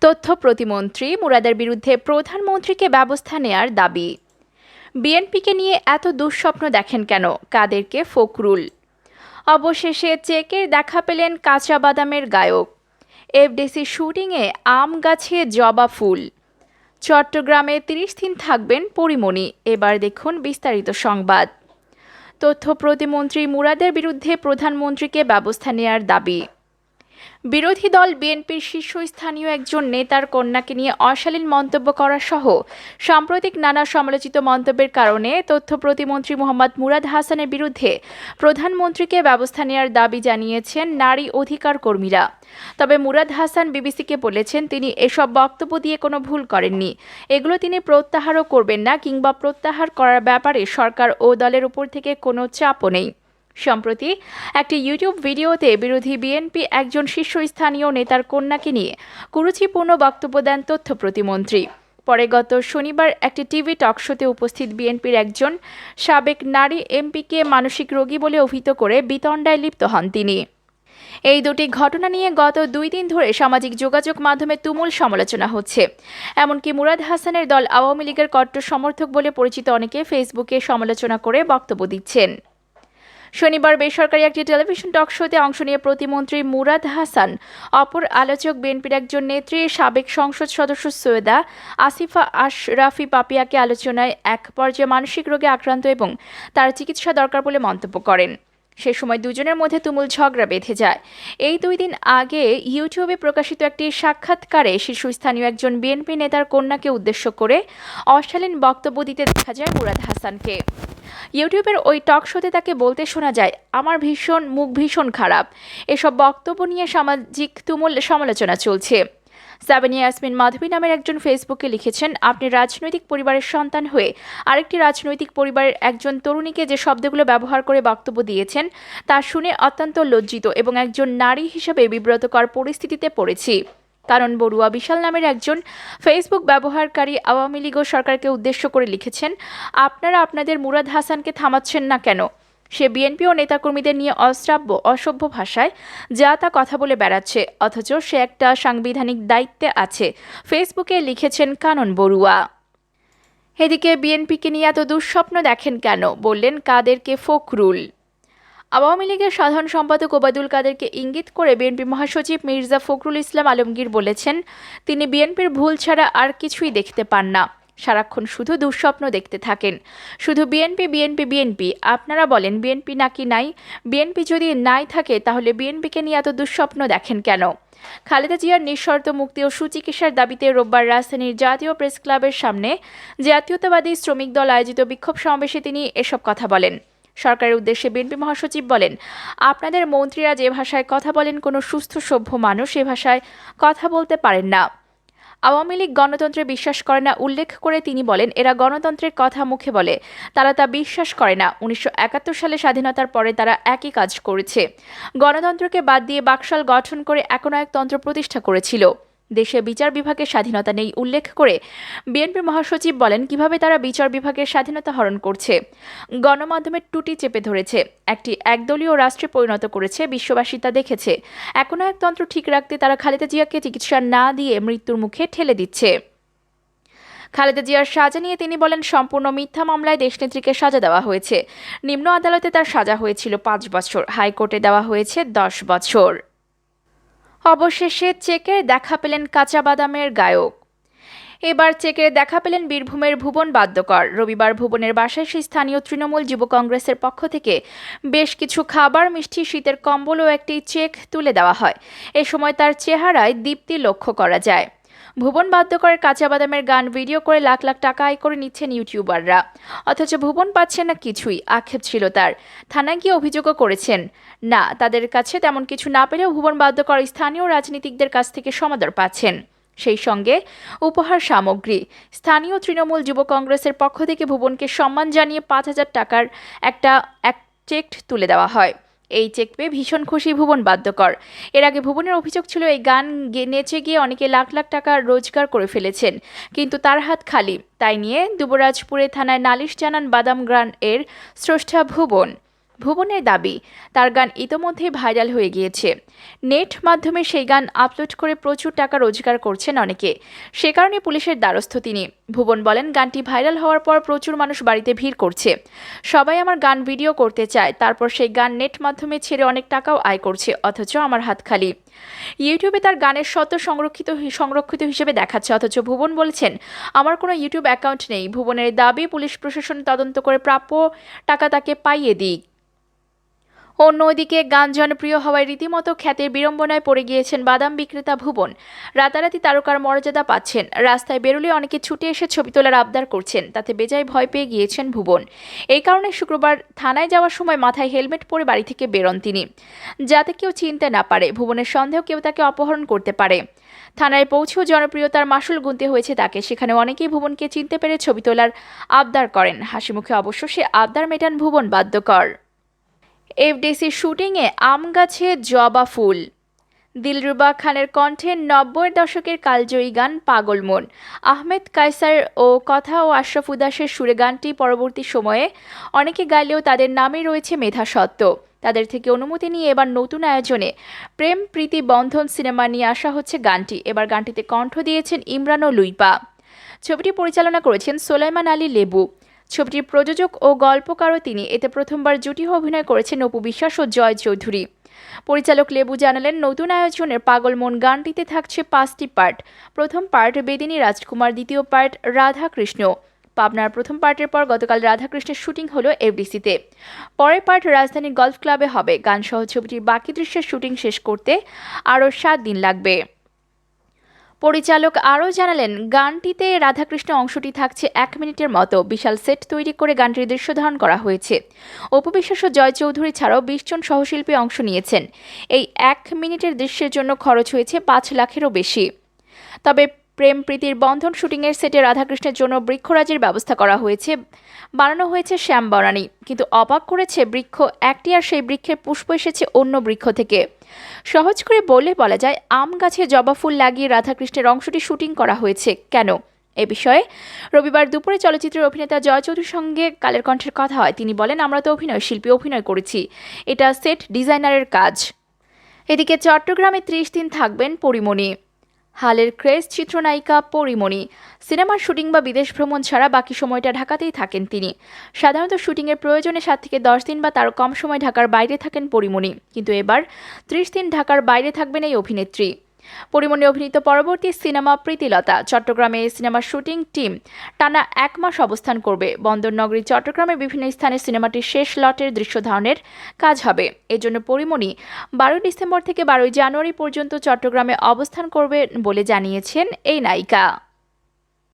তথ্য প্রতিমন্ত্রী মুরাদের বিরুদ্ধে প্রধানমন্ত্রীকে ব্যবস্থা নেয়ার দাবি। বিএনপিকে নিয়ে এত দুঃস্বপ্ন দেখেন কেন? কাদেরকে? ফখরুল। অবশেষে চেকের দেখা পেলেন কাঁচা বাদামের গায়ক। এফডিসি শুটিংয়ে আম গাছে জবা ফুল। চট্টগ্রামে তিরিশ দিন থাকবেন পরিমণি। এবার দেখুন বিস্তারিত সংবাদ। তথ্য প্রতিমন্ত্রী মুরাদের বিরুদ্ধে প্রধানমন্ত্রীকে ব্যবস্থা নেয়ার দাবি। বিরোধী দল বিএনপির শীর্ষস্থানীয় একজন নেতার কন্যাকে নিয়ে অশালীন মন্তব্য করা সহ সাম্প্রতিক নানা সমালোচিত মন্তব্যের কারণে তথ্য প্রতিমন্ত্রী মোহাম্মদ মুরাদ হাসানের বিরুদ্ধে প্রধানমন্ত্রীকে ব্যবস্থা নেওয়ার দাবি জানিয়েছেন নারী অধিকার কর্মীরা। তবে মুরাদ হাসান বিবিসিকে বলেছেন, তিনি এসব বক্তব্য দিয়ে কোনো ভুল করেননি। এগুলো তিনি প্রত্যাহারও করবেন না কিংবা প্রত্যাহার করার ব্যাপারে সরকার ও দলের উপর থেকে কোনো চাপও নেই। সম্প্রতি একটি ইউটিউব ভিডিওতে বিরোধী বিএনপি একজন শীর্ষস্থানীয় নেতার কন্যাকে নিয়ে কুরুচিপূর্ণ বক্তব্য দেন তথ্য প্রতিমন্ত্রী। পরে গত শনিবার একটি টিভি টক শোতে উপস্থিত বিএনপির একজন সাবেক নারী এমপিকে মানসিক রোগী বলে অভিহিত করে বিতণ্ডায় লিপ্ত হন তিনি। এই দুটি ঘটনা নিয়ে গত দুই দিন ধরে সামাজিক যোগাযোগ মাধ্যমে তুমুল সমালোচনা হচ্ছে। এমনকি মুরাদ হাসানের দল আওয়ামী লীগের কট্টর সমর্থক বলে পরিচিত অনেকে ফেসবুকে সমালোচনা করে বক্তব্য দিচ্ছেন। শনিবার বেসরকারি একটি টেলিভিশন টক শোতে অংশ নিয়ে প্রতিমন্ত্রী মুরাদ হাসান, অপর আলোচক বিএনপির একজন নেত্রী, সাবেক সংসদ সদস্য সৈয়দা আসিফা আশরাফি পাপিয়াকে আলোচনায় এক পর্যায়ে মানসিক রোগে আক্রান্ত এবং তার চিকিৎসা দরকার বলে মন্তব্য করেন। সে সময় দুজনের মধ্যে তুমুল ঝগড়া বেঁধে যায়। এই দুই দিন আগে ইউটিউবে প্রকাশিত একটি সাক্ষাৎকারে শীর্ষস্থানীয় একজন বিএনপি নেতার কন্যাকে উদ্দেশ্য করে অশালীন বক্তব্য দিতে দেখা যায় মুরাদ হাসানকে। ইউটিউবের ওই টক শোতে তাকে বলতে শোনা যায়, আমার ভীষণ, মুখ ভীষণ খারাপ। এসব বক্তব্য নিয়ে সামাজিক তুমুল সমালোচনা চলছে। সাবানিয়া ইয়াসমিন মাধবী নামের একজন ফেসবুকে লিখেছেন, আপনি রাজনৈতিক পরিবারের সন্তান হয়ে আরেকটি রাজনৈতিক পরিবারের একজন তরুণীকে যে শব্দগুলো ব্যবহার করে বক্তব্য দিয়েছেন, তা শুনে অত্যন্ত লজ্জিত এবং একজন নারী হিসেবে বিব্রতকর পরিস্থিতিতে পড়েছি। কারণ বড়ুয়া বিশাল নামের একজন ফেসবুক ব্যবহারকারী আওয়ামী লীগ সরকারকে উদ্দেশ্য করে লিখেছেন, আপনারা আপনাদের মুরাদ হাসানকে থামাচ্ছেন না কেন? সে বিএনপি ও নেতাকর্মীদের নিয়ে অশ্রাব্য, অসভ্য ভাষায় যা তা কথা বলে বেড়াচ্ছে, অথচ সে একটা সাংবিধানিক দায়িত্বে আছে। ফেসবুকে লিখেছেন কানন বড়ুয়া। এদিকে বিএনপিকে নিয়ে এত দুঃস্বপ্ন দেখেন কেন? বললেন, কাদেরকে ফখরুল? আওয়ামী লীগের সাধারণ সম্পাদক ওবায়দুল কাদেরকে ইঙ্গিত করে বিএনপি মহাসচিব মির্জা ফখরুল ইসলাম আলমগীর বলেছেন, তিনি বিএনপির ভুল ছাড়া আর কিছুই দেখতে পান না। সারাক্ষণ শুধু দুঃস্বপ্ন দেখতে থাকেন। শুধু বিএনপি বিএনপি বিএনপি, আপনারা বলেন বিএনপি নাকি নাই? বিএনপি যদি নাই থাকে, তাহলে বিএনপিকে নিয়ে এত দুঃস্বপ্ন দেখেন কেন? খালেদা জিয়ার নিঃশর্ত মুক্তি ও সুচিকিৎসার দাবিতে রোববার রাজধানীর জাতীয় প্রেস ক্লাবের সামনে জাতীয়তাবাদী শ্রমিক দল আয়োজিত বিক্ষোভ সমাবেশে তিনি এসব কথা বলেন। সরকারের উদ্দেশ্যে বিএনপি মহাসচিব বলেন, আপনাদের মন্ত্রীরা যে ভাষায় কথা বলেন, কোনো সুস্থ সভ্য মানুষ সে ভাষায় কথা বলতে পারেন না। আওয়ামী লীগ গণতন্ত্রে বিশ্বাস করে না উল্লেখ করে তিনি বলেন, এরা গণতন্ত্রের কথা মুখে বলে, তারা তা বিশ্বাস করে না। উনিশশো একাত্তর সালে স্বাধীনতার পরে তারা একই কাজ করেছে। গণতন্ত্রকে বাদ দিয়ে বাকশাল গঠন করে একনায়কতন্ত্র প্রতিষ্ঠা করেছিল। দেশে বিচার বিভাগের স্বাধীনতা নেই উল্লেখ করে বিএনপির মহাসচিব বলেন, কীভাবে তারা বিচার বিভাগের স্বাধীনতা হরণ করছে। গণমাধ্যমের টুটি চেপে ধরেছে, একটি একদলীয় রাষ্ট্রে পরিণত করেছে, বিশ্ববাসী তা দেখেছে। একনায়কতন্ত্র ঠিক রাখতে তারা খালেদা জিয়াকে চিকিৎসা না দিয়ে মৃত্যুর মুখে ঠেলে দিচ্ছে। খালেদা জিয়ার সাজা নিয়ে তিনি বলেন, সম্পূর্ণ মিথ্যা মামলায় দেশনেত্রীকে সাজা দেওয়া হয়েছে। নিম্ন আদালতে তার সাজা হয়েছিল পাঁচ বছর, হাইকোর্টে দেওয়া হয়েছে দশ বছর। অবশেষে চেকের দেখা পেলেন কাঁচা বাদামের গায়ক। এবার চেকের দেখা পেলেন বীরভূমের ভুবন বাদ্যকর। রবিবার ভুবনের বাসায় সেই স্থানীয় তৃণমূল যুব কংগ্রেসের পক্ষ থেকে বেশ কিছু খাবার, মিষ্টি, শীতের কম্বল ও একটি চেক তুলে দেওয়া হয়। এ সময় তার চেহারায় দীপ্তি লক্ষ্য করা যায়। ভুবন বাদ্যকরের কাঁচা বাদামের গান ভিডিও করে লাখ লাখ টাকা আয় করে নিচ্ছেন ইউটিউবাররা। অথচ ভুবন পাচ্ছে না কিছুই, আক্ষেপ ছিল তার। থানায় গিয়ে অভিযোগও করেছেন। না, তাদের কাছে তেমন কিছু না পেলেও ভুবন বাদ্যকর স্থানীয় রাজনীতিকদের কাছ থেকে সমাদর পাচ্ছেন। সেই সঙ্গে উপহার সামগ্রী। স্থানীয় তৃণমূল যুব কংগ্রেসের পক্ষ থেকে ভুবনকে সম্মান জানিয়ে পাঁচ হাজার টাকার একটা এক চেক তুলে দেওয়া হয়। এই চেক পেয়ে ভীষণ খুশি ভুবন বাদ্যকর। এর আগে ভুবনের অভিযোগ ছিল, এই গান নেচে গিয়ে অনেকে লাখ লাখ টাকা রোজগার করে ফেলেছেন। কিন্তু তার হাত খালি। তাই নিয়ে দুবরাজপুরে থানায় নালিশ জানান বাদাম গ্রান এর স্রষ্টা ভুবন। ভুবনের দাবি। তার গান ইতোমধ্যেই ভাইরাল হয়ে গিয়েছে। নেট মাধ্যমে সেই গান আপলোড করে প্রচুর টাকা রোজগার করছেন অনেকে। সে কারণে পুলিশের দ্বারস্থ তিনি। ভুবন বলেন, গানটি ভাইরাল হওয়ার পর প্রচুর মানুষ বাড়িতে ভিড় করছে। সবাই আমার গান ভিডিও করতে চায়, তারপর সেই গান নেট মাধ্যমে ছেড়ে অনেক টাকাও আয় করছে, অথচ আমার হাত খালি। ইউটিউবে তার গানের শত সংরক্ষিত সংরক্ষিত হিসেবে দেখাচ্ছে, অথচ ভুবন বলছেন, আমার কোনো ইউটিউব অ্যাকাউন্ট নেই। ভুবনের দাবি পুলিশ প্রশাসন তদন্ত করে প্রাপ্য টাকা তাকে পাইয়ে দিক। অন্যদিকে গান জনপ্রিয় হওয়ায় রীতিমতো খ্যাতের বিড়ম্বনায় পড়ে গিয়েছেন বাদাম বিক্রেতা ভুবন। রাতারাতি তারকার মর্যাদা পাচ্ছেন। রাস্তায় বেরোলে অনেকে ছুটে এসে ছবি তোলার আবদার করছেন, তাতে বেজায় ভয় পেয়ে গিয়েছেন ভুবন। এই কারণে শুক্রবার থানায় যাওয়ার সময় মাথায় হেলমেট পরে বাড়ি থেকে বেরোন তিনি। যাতে কেউ চিনতে না পারে, ভুবনের সন্দেহ কেউ তাকে অপহরণ করতে পারে। থানায় পৌঁছেও জনপ্রিয়তার মাসুল গুনতে হয়েছে তাকে। সেখানে অনেকেই ভুবনকে চিনতে পেরে ছবি তোলার আবদার করেন। হাসিমুখে অবশ্য সে আবদার মেটান ভুবন বাদ্যকর। এফডিসি শুটিংয়ে আম গাছে জবা ফুল। দিলরুবা খানের কণ্ঠে নব্বই দশকের কালজয়ী গান পাগল মন। আহমেদ কায়সার ও কথা ও আশরাফ উদাসের সুরে গানটি পরবর্তী সময়ে অনেকে গাইলেও তাদের নামে রয়েছে মেধা সত্ত্ব। তাদের থেকে অনুমতি নিয়ে এবার নতুন আয়োজনে প্রেম, প্রীতি, বন্ধন সিনেমা নিয়ে আসা হচ্ছে গানটি। এবার গানটিতে কণ্ঠ দিয়েছেন ইমরান ও লুইপা। ছবিটি পরিচালনা করেছেন সোলাইমান আলী লেবু। ছবিটির প্রযোজক ও গল্পকারও তিনি। এতে প্রথমবার জুটি অভিনয় করেছেন অপু বিশ্বাস ও জয় চৌধুরী। পরিচালক লেবু জানালেন, নতুন আয়োজনের পাগল মন গানটিতে থাকছে পাঁচটি পার্ট। প্রথম পার্ট বেদিনী রাজকুমার, দ্বিতীয় পার্ট রাধাকৃষ্ণ। পাবনার প্রথম পার্টের পর গতকাল রাধাকৃষ্ণের শুটিং হলো এফডিসিতে। পরের পার্ট রাজধানী গলফ ক্লাবে হবে। গানসহ ছবিটির বাকি দৃশ্যের শুটিং শেষ করতে আরও সাত দিন লাগবে। পরিচালক আরও জানালেন, গানটিতে রাধাকৃষ্ণ অংশটি থাকছে এক মিনিটের মতো। বিশাল সেট তৈরি করে গানটির দৃশ্য ধারণ করা হয়েছে। উপবিশ্বাস জয় চৌধুরী ছাড়াও বিশ জন সহশিল্পী অংশ নিয়েছেন। এই এক মিনিটের দৃশ্যের জন্য খরচ হয়েছে পাঁচ লাখেরও বেশি। তবে প্রেম প্রীতির বন্ধন শুটিংয়ের সেটে রাধাকৃষ্ণের জন্য বৃক্ষরাজের ব্যবস্থা করা হয়েছে। বানানো হয়েছে শ্যাম বনানী কিন্তু অবাক করেছে বৃক্ষ, একটি আর সেই বৃক্ষের পুষ্প এসেছে অন্য বৃক্ষ থেকে। সহজ করে বললে বলা যায়, আম গাছে জবা ফুল লাগিয়ে রাধাকৃষ্ণের অংশটি শুটিং করা হয়েছে। কেন? এ বিষয়ে রবিবার দুপুরে চলচ্চিত্রের অভিনেতা জয় চৌধুরীর সঙ্গে কালের কণ্ঠের কথা হয়। তিনি বলেন, আমরা তো অভিনয় শিল্পী, অভিনয় করেছি। এটা সেট ডিজাইনারের কাজ। এদিকে চট্টগ্রামে ত্রিশ দিন থাকবেন পরিমণি। হালের ক্রেজ, চিত্রনায়িকা, পরিমণি। সিনেমার শুটিং বা বিদেশ ভ্রমণ ছাড়া বাকি সময়টা ঢাকাতেই থাকেন তিনি। সাধারণত শুটিংয়ের প্রয়োজনে সাত থেকে দশ দিন বা তার কম সময় ঢাকার বাইরে থাকেন পরিমণি। কিন্তু এবার ত্রিশ দিন ঢাকার বাইরে থাকবেন এই অভিনেত্রী। পরিমণি অভিনীত পরবর্তী সিনেমা প্রীতিলতা। চট্টগ্রামে সিনেমার শুটিং টিম টানা এক মাস অবস্থান করবে। বন্দর নগরী চট্টগ্রামে বিভিন্ন স্থানে সিনেমাটির শেষ লটের দৃশ্য ধারণের কাজ হবে। এজন্য পরিমণি বারোই ডিসেম্বর থেকে বারোই জানুয়ারি পর্যন্ত চট্টগ্রামে অবস্থান করবে বলে জানিয়েছেন এই নায়িকা।